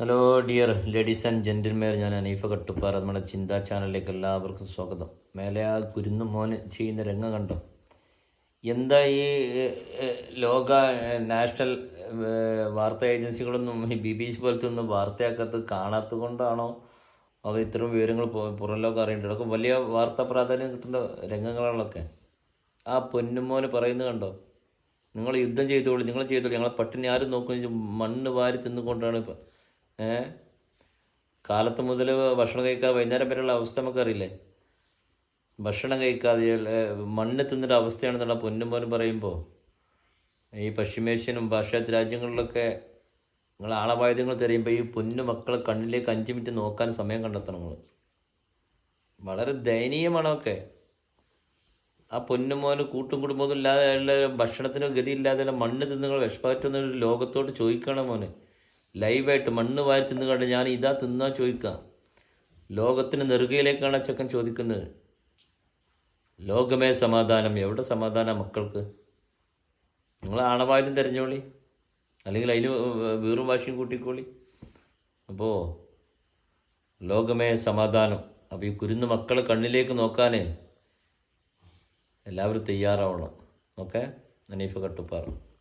Hello dear ladies and gentlemen ഞാൻ അനീഫ കട്ടുപ്പാറ. നമ്മുടെ ചിന്താ ചാനലിലേക്ക് എല്ലാവർക്കും സ്വാഗതം. മേലെ ആ കുരുന്നു മോന് ചെയ്യുന്ന രംഗം കണ്ടോ? എന്താ ഈ ലോക നാഷണൽ വാർത്താ ഏജൻസികളൊന്നും ഈ ബി ബി സി പോലത്തെ ഒന്നും വാർത്തയാക്കാത്തത് കാണാത്തത് കൊണ്ടാണോ? അവർ ഇത്തരം വിവരങ്ങൾ പുറം ലോകം അറിയേണ്ടത്? അതൊക്കെ വലിയ വാർത്താ പ്രാധാന്യം കിട്ടുന്ന രംഗങ്ങളാണൊക്കെ ആ പൊന്നുമോന് പറയുന്നത് കണ്ടോ? നിങ്ങൾ യുദ്ധം ചെയ്തോളൂ നിങ്ങൾ ചെയ്തോളൂ. ഞങ്ങളെ പട്ടിണി ആരും നോക്കുന്നു മണ്ണ് വാരി തിന്നുകൊണ്ടാണ് ഇപ്പം കാലത്ത് മുതൽ ഭക്ഷണം കഴിക്കാതെ വൈകുന്നേരം വരെയുള്ള അവസ്ഥ നമുക്കറിയില്ലേ? ഭക്ഷണം കഴിക്കാതെ മണ്ണ് തിന്നിട്ട് അവസ്ഥയാണെന്നുള്ള പൊന്നും പോലും പറയുമ്പോൾ ഈ പശ്ചിമേഷ്യനും പാശ്ചാത്യ രാജ്യങ്ങളിലൊക്കെ നിങ്ങൾ ആളപായുധങ്ങൾ തിരയുമ്പോൾ ഈ പൊന്നു മക്കളെ കണ്ണിലേക്ക് അഞ്ച് മിനിറ്റ് നോക്കാൻ സമയം കണ്ടെത്തണം നിങ്ങൾ വളരെ ദയനീയമാണൊക്കെ ആ പൊന്നുമോന് കൂട്ടും കുടുംബവും ഇല്ലാതെ ഭക്ഷണത്തിന് ഗതിയില്ലാതെ മണ്ണ് തിന്നുകൾ വിഷപ്പറ്റുന്ന ഒരു ലോകത്തോട് ചോദിക്കണം മോന്. ലൈവായിട്ട് മണ്ണ് വാരി തിന്നു കണ്ട് ഞാൻ ഇതാ തിന്നാ ചോദിക്കാം. ലോകത്തിന് നെറുകയിലേക്കാണ് ചക്കൻ ചെക്കൻ ചോദിക്കുന്നത്. ലോകമേ സമാധാനം. എവിടെ സമാധാനം മക്കൾക്ക്? നിങ്ങൾ ആണവായുധം തിരഞ്ഞോളി. അല്ലെങ്കിൽ അതിന് വീറും വാശിയും കൂട്ടിക്കോളി. അപ്പോൾ ലോകമേ സമാധാനം. അപ്പോൾ ഈ കുരുന്ന് മക്കളെ കണ്ണിലേക്ക് നോക്കാനേ എല്ലാവരും തയ്യാറാവണം. ഓക്കെ? അനീഫ കട്ടുപ്പാറ.